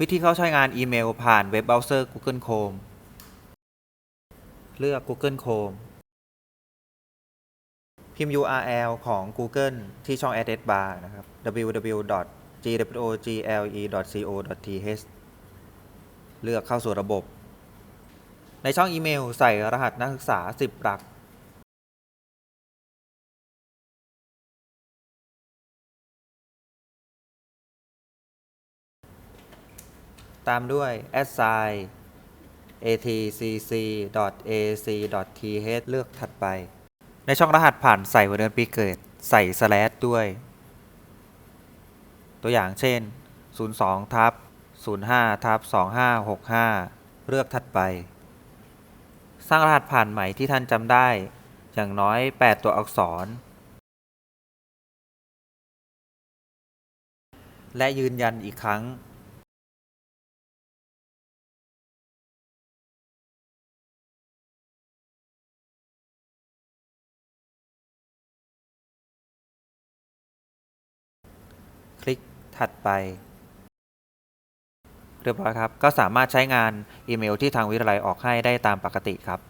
วิธีเข้าใช้งานอีเมลผ่านเว็บเบราว์เซอร์ Google Chrome เลือก Google Chrome พิมพ์ URL ของ Google ที่ช่อง address bar นะครับ www.gwgle.co.th เลือกเข้าสู่ระบบ ในช่องอีเมลใส่รหัสนักศึกษา 10 หลัก ตามด้วย assign atcc.ac.th เลือกถัดไป ในช่องรหัสผ่านใส่วันเดือนปีเกิด ใส่ slash ด้วย ตัวอย่างเช่น 02ทับ05ทับ2565 เลือกถัดไป สร้างรหัสผ่านใหม่ที่ท่านจำได้ อย่างน้อย 8 ตัวอักษร และยืนยันอีกครั้ง ถัดไป เรียบร้อยครับ ก็สามารถใช้งานอีเมลที่ทางวิทยาลัยออกให้ได้ตามปกติครับ